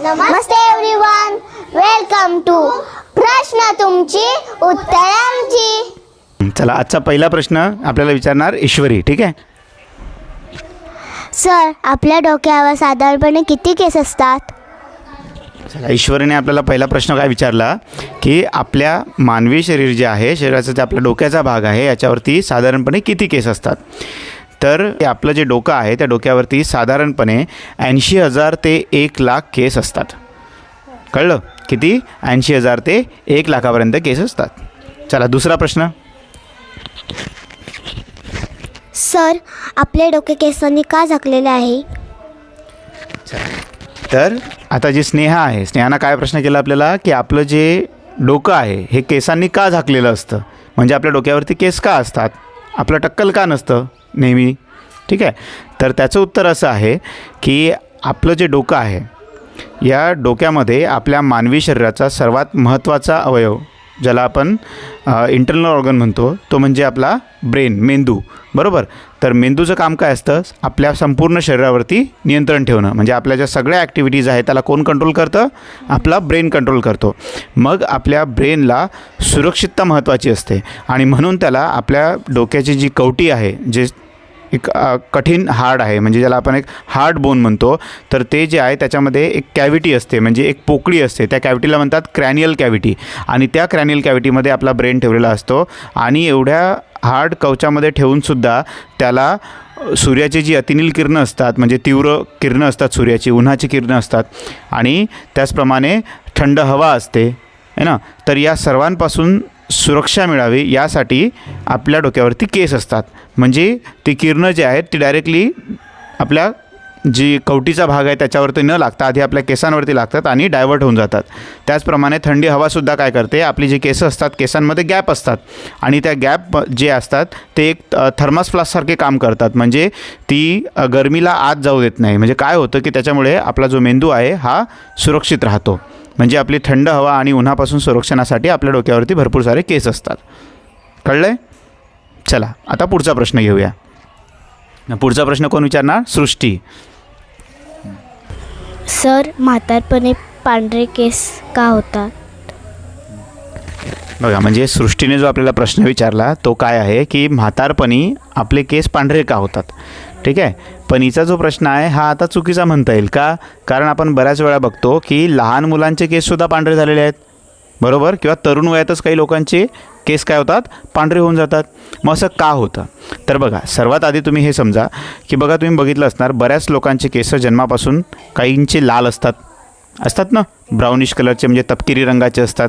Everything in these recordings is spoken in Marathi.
नमस्ते एव्हरीवन वेलकम टू प्रश्न तुमची उत्तरांची चला आजचा पहिला प्रश्न आपल्याला विचारणार ईश्वरी ठीक आहे? सर आपल्या डोक्यावर साधारणपणे किती केस असतात? चला ईश्वरीने आपल्याला पहिला प्रश्न काय विचारला की आपल्या मानवी शरीर जे आहे शरीराचा जे आपल्या डोक्याचा भाग आहे याच्यावरती साधारणपणे किती केस असतात? तर आपलं जे डोकं आहे त्या डोक्यावरती साधारणपणे ऐंशी हजार ते एक लाख केस असतात. कळलं? किती? ऐंशी हजार ते एक लाखापर्यंत केस असतात. चला दुसरा प्रश्न. सर आपले डोके केसांनी का झाकलेले आहे? तर आता जी स्नेहा आहे स्नेहानं काय प्रश्न केला आपल्याला? की आपलं जे डोकं आहे हे केसांनी का झाकलेलं असतं? म्हणजे आपल्या डोक्यावरती केस का असतात? आपलं टक्कल का नसतं? नेहमी. ठीक आहे? तर त्याचं उत्तर असं आहे की आपलं जे डोकं आहे या डोक्यामध्ये आपल्या मानवी शरीराचा सर्वात महत्त्वाचा अवयव ज्याला आपण इंटरनल ऑर्गन म्हणतो तो म्हणजे आपला ब्रेन मेंदू. बरोबर? तर मेंदूचं काम काय असतं? आपल्या संपूर्ण शरीरावरती नियंत्रण ठेवणं. म्हणजे आपल्या ज्या सगळ्या ॲक्टिव्हिटीज आहेत त्याला कोण कंट्रोल करतं? आपला ब्रेन कंट्रोल करतो. मग आपल्या ब्रेनला सुरक्षितता महत्त्वाची असते. आणि म्हणून त्याला आपल्या डोक्याची जी कवटी आहे जे एक कठीण हार्ड आहे. म्हणजे ज्याला आपण एक हार्ड बोन म्हणतो तर ते जे आहे त्याच्यामध्ये एक कॅव्हिटी असते. म्हणजे एक पोकळी असते. त्या कॅव्हिटीला म्हणतात क्रॅनियल कॅव्हिटी. आणि त्या क्रॅनियल कॅव्हिटीमध्ये आपला ब्रेन ठेवलेला असतो. आणि एवढ्या हार्ड कवचामध्ये ठेवूनसुद्धा त्याला सूर्याची जी अतिनील किरणं असतात म्हणजे तीव्र किरणं असतात सूर्याची उन्हाची किरणं असतात आणि त्याचप्रमाणे थंड हवा असते है ना? तर या सर्वांपासून सुरक्षा मिळावी यासाठी आपल्या डोक्यावरती केस असतात. म्हणजे ती किरणं जी आहेत ती डायरेक्टली आपल्या जी कवटीचा भाग आहे त्याच्यावरती न लागता आधी आपल्या केसांवरती लागतात आणि डायव्हर्ट होऊन जातात. त्याचप्रमाणे थंडी हवासुद्धा काय करते आपली जी केसं असतात केसांमध्ये गॅप असतात. आणि त्या गॅप जे असतात ते एक अ, फ्लास्कसारखे काम करतात. म्हणजे ती गरमीला आत जाऊ देत नाही. म्हणजे काय होतं की त्याच्यामुळे आपला जो मेंदू आहे हा सुरक्षित राहतो. म्हणजे आपली थंड हवा आणि उन्हापासून संरक्षणासाठी आपल्या डोक्यावरती भरपूर सारे केस असतात. कळलं चला आता पुढचा प्रश्न घेऊया. पुढचा प्रश्न कोण विचारणार? सृष्टी. सर म्हातारपणे पांढरे केस का होतात? बघा म्हणजे सृष्टीने जो आपल्याला प्रश्न विचारला तो काय आहे की म्हातारपणी आपले केस पांढरे का होतात? ठीक आहे? पण हिचा जो प्रश्न आहे हा आता चुकीचा म्हणता येईल का? कारण आपण बऱ्याच वेळा बघतो की लहान मुलांचे केससुद्धा पांढरे झालेले आहेत. बरोबर? किंवा तरुण वयातच काही लोकांचे केस काय होतात? पांढरे होऊन जातात. मग असं का होतं? तर बघा सर्वात आधी तुम्ही हे समजा की बघा तुम्ही बघितलं असणार बऱ्याच लोकांचे केस जन्मापासून काहींचे लाल असतात. असतात ना? ब्राउनिश कलरचे म्हणजे तपकिरी रंगाचे असतात.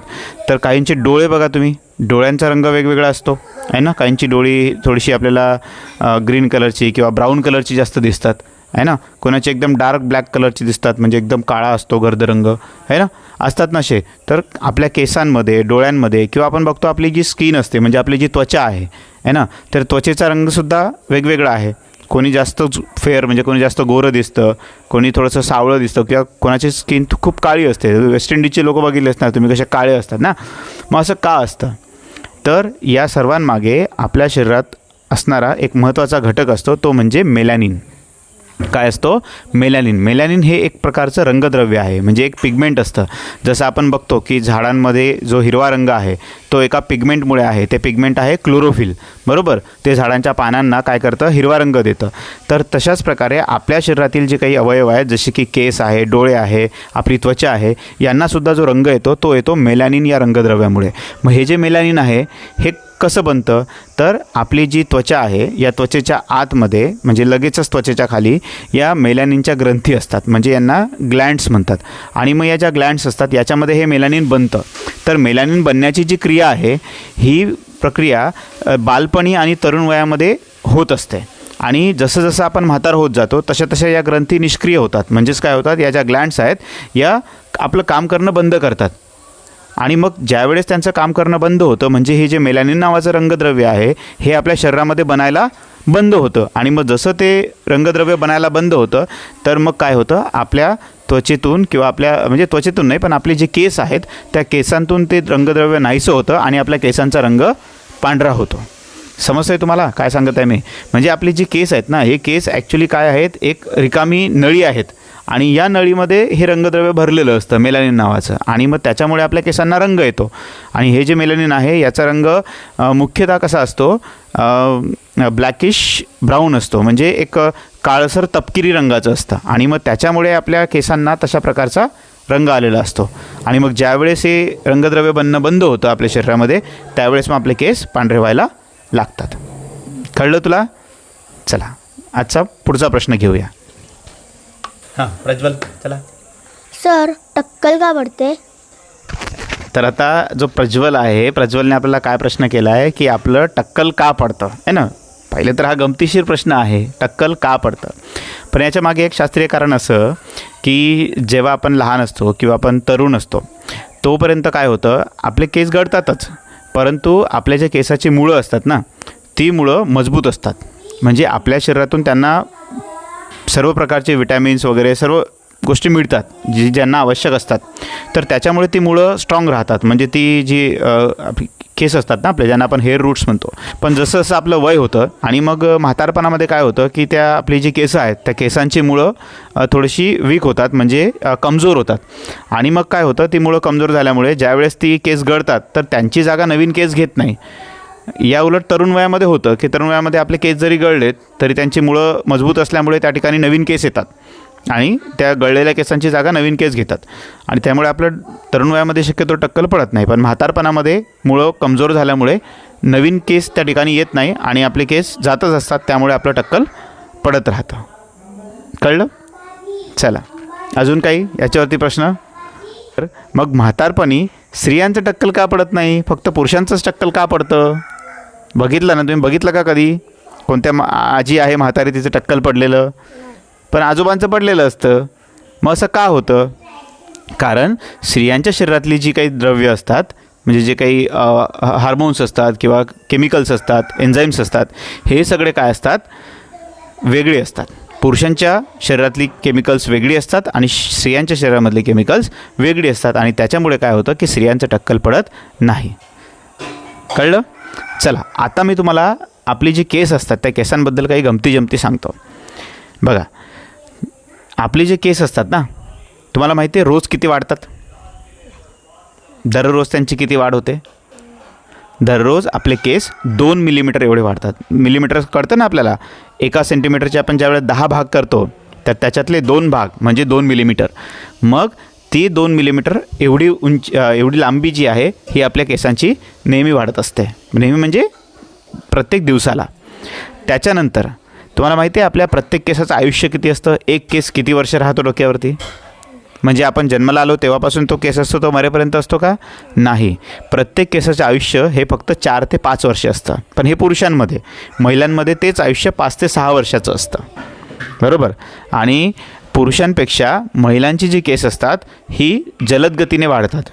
तर काहींचे डोळे बघा तुम्ही. डोळ्यांचा रंग वेगवेगळा असतो आहे ना? काहींची डोळी थोडीशी आपल्याला ग्रीन कलरची किंवा ब्राऊन कलरची जास्त दिसतात आहे ना? कोणाची एकदम डार्क ब्लॅक कलरची दिसतात म्हणजे एकदम काळा असतो गर्द रंग आहे ना? असतात नसे तर आपल्या केसांमध्ये डोळ्यांमध्ये किंवा आपण बघतो आपली जी स्किन असते म्हणजे आपली जी त्वचा आहे आहे ना? तर त्वचेचा रंगसुद्धा वेगवेगळा आहे. कोणी जास्त फेअर म्हणजे कोणी जास्त गोरं दिसतं कोणी थोडंसं सावळं दिसतं किंवा कोणाची स्किन खूप काळी असते. वेस्ट इंडिजचे लोक बघितले असणार तुम्ही कसे काळे असतात ना? मग असं का असतं? तर या सर्वांमागे आपल्या शरीरात असणारा एक महत्त्वाचा घटक असतो तो म्हणजे मेलॅनिन काय असतो? मेलॅनिन. मेलॅनिन हे एक प्रकारचं रंगद्रव्य आहे. म्हणजे एक पिगमेंट असतं. जसं आपण बघतो की झाडांमध्ये जो हिरवा रंग आहे तो एका पिगमेंटमुळे आहे. ते पिगमेंट आहे क्लोरोफिल. बरोबर? ते झाडांच्या पानांना काय करतं? हिरवा रंग देतं. तर तशाच प्रकारे आपल्या शरीरातील जे काही अवयव आहेत जसे की केस आहे डोळे आहे आपली त्वचा आहे यांनासुद्धा जो रंग येतो तो येतो मेलॅनिन या रंगद्रव्यामुळे. मग हे जे मेलॅनिन आहे हे कसं बनतं? तर आपली जी त्वचा आहे या त्वचेच्या आतमध्ये म्हणजे लगेचच त्वचेच्या खाली या मेलॅनिनच्या ग्रंथी असतात. म्हणजे यांना ग्लँड्स म्हणतात. आणि मग या ज्या ग्लँड्स असतात याच्यामध्ये हे मेलॅनिन बनतं. तर मेलॅनिन बनण्याची जी क्रिया आहे ही प्रक्रिया बालपणी आणि तरुण वयामध्ये होत असते. आणि जसं जसं आपण म्हातार होत जातो तशा तशा या ग्रंथी निष्क्रिय होतात. म्हणजेच काय होतात? या ज्या ग्लँड्स आहेत या आपलं काम करणं बंद करतात. आणि मग ज्यावेळेस त्यांचं काम करणं बंद होतं म्हणजे हे जे मेलॅनिन नावाचं रंगद्रव्य आहे हे आपल्या शरीरामध्ये बनायला बंद होतं. आणि मग जसं ते रंगद्रव्य बनायला बंद होतं तर मग काय होतं? आपल्या त्वचेतून किंवा आपल्या म्हणजे त्वचेतून नाही पण आपले जे केस आहेत त्या केसांतून ते रंगद्रव्य नाहीसं होतं आणि आपल्या केसांचा रंग पांढरा होतो. समजतंय तुम्हाला? काय सांगत आहे मी? म्हणजे आपली जी केस आहेत ना हे केस ॲक्च्युली काय आहेत? एक रिकामी नळी आहेत. आणि या नळीमध्ये हे रंगद्रव्य भरलेलं असतं मेलानिन नावाचं. आणि मग त्याच्यामुळे आपल्या केसांना रंग येतो. आणि हे जे मेलानिन आहे याचा रंग मुख्यतः कसा असतो? ब्लॅकिश ब्राऊन असतो. म्हणजे एक काळसर तपकिरी रंगाचं असतं. आणि मग त्याच्यामुळे आपल्या केसांना तशा प्रकारचा रंग आलेला असतो. आणि मग ज्यावेळेस हे रंगद्रव्य बनणं बंद होतं आपल्या शरीरामध्ये त्यावेळेस मग आपले केस पांढरे व्हायला लागतात. कळलं तुला? चला आजचा पुढचा प्रश्न घेऊया. हां प्रज्वल चला. सर टक्कल का पडते तर आता जो प्रज्वल आहे प्रज्वलने आपल्याला काय प्रश्न केला आहे की आपलं टक्कल का पडतं? आहे ना? पहिले तर हा गमतीशीर प्रश्न आहे टक्कल का पडतं? पण याच्या मागे एक शास्त्रीय कारण असं की जेव्हा आपण लहान असतो किंवा आपण तरुण असतो तोपर्यंत काय होतं आपले केस गळतातच. परंतु आपल्या ज्या केसाची मुळं असतात ना ती मुळं मजबूत असतात. म्हणजे आपल्या शरीरातून त्यांना सर्व प्रकारचे विटॅमिन्स वगैरे सर्व गोष्टी मिळतात जी ज्यांना आवश्यक असतात. तर त्याच्यामुळे ती मुळं स्ट्रॉंग राहतात. म्हणजे ती जी आपली केस असतात ना आपले ज्यांना आपण हेअर रूट्स म्हणतो. पण जसं जसं आपलं वय होतं आणि मग म्हातारपणामध्ये काय होतं की त्या आपली जी केसं आहेत त्या केसांची मुळं थोडीशी वीक होतात. म्हणजे कमजोर होतात. आणि मग काय होतं ती मुळं कमजोर झाल्यामुळे ज्यावेळेस ती केस गळतात तर त्यांची जागा नवीन केस घेत नाही. या उलट तरुण वयामध्ये होतं. की तरुण वयामध्ये आपले केस जरी गळलेत तरी त्यांची मुळं मजबूत असल्यामुळे त्या ठिकाणी नवीन केस येतात. आणि त्या गळलेल्या केसांची जागा नवीन केस घेतात. आणि त्यामुळे आपलं तरुण वयामध्ये शक्यतो टक्कल पडत नाही. पण म्हातारपणामध्ये मुळं कमजोर झाल्यामुळे नवीन केस त्या ठिकाणी येत नाही आणि आपले केस जातच असतात. त्यामुळे आपलं टक्कल पडत राहतं. कळलं? चला. अजून काही? याच्यावरती प्रश्न? तर मग म्हातारपणी स्त्रियांचं टक्कल का पडत नाही? फक्त पुरुषांचंच टक्कल का पडतं? बघितलं ना? तुम्ही बघितलं का कधी? कोणत्या मा- आजी आहे म्हातारी तिचं टक्कल पडलेलं? पण आजोबांचं पडलेलं असतं. मग असं का होतं? कारण स्त्रियांच्या शरीरातली जी काही द्रव्य असतात म्हणजे जे काही हार्मोन्स असतात किंवा केमिकल्स असतात एन्झाईम्स असतात हे सगळे काय असतात? वेगळे असतात. पुरुषांच्या शरीरातली केमिकल्स वेगळी असतात आणि स्त्रियांच्या शरीरामधली केमिकल्स वेगळी असतात. आणि त्याच्यामुळे काय होतं की स्त्रियांचं टक्कल पडत नाही. कळलं? चला आता मी तुम्हाला आपली जी केस असतात त्या केसांबद्दल काही गमती जमती सांगतो. बघा आपले जे केस असतात ना तुम्हाला माहिती आहे रोज किती वाढतात? दररोज त्यांची किती वाढ होते? दररोज आपले केस दोन मिलीमीटर एवढे वाढतात. मिलीमीटर कळतं ना आपल्याला? एका सेंटीमीटरचे आपण ज्यावेळेस दहा भाग करतो तर त्याच्यातले दोन भाग म्हणजे दोन मिलीमीटर मग ती दोन मिलीमीटर एवढी उंची एवढी लांबी जी आहे ही आपल्या केसांची नेहमी वाढत असते. नेहमी म्हणजे प्रत्येक दिवसाला. त्याच्यानंतर तुम्हाला माहिती आहे आपल्या प्रत्येक केसाचं आयुष्य किती असतं? एक केस किती वर्ष राहतो डोक्यावरती? म्हणजे आपण जन्माला आलो तेव्हापासून तो केस असतो तो मरेपर्यंत असतो का? नाही. प्रत्येक केसाचं आयुष्य हे फक्त चार ते पाच वर्ष असतं. पण हे पुरुषांमध्ये महिलांमध्ये तेच आयुष्य पाच ते सहा वर्षाचं असतं. बरोबर? आणि पुरुषांपेक्षा महिलांची जी केस असतात ही जलद गतीने वाढतात.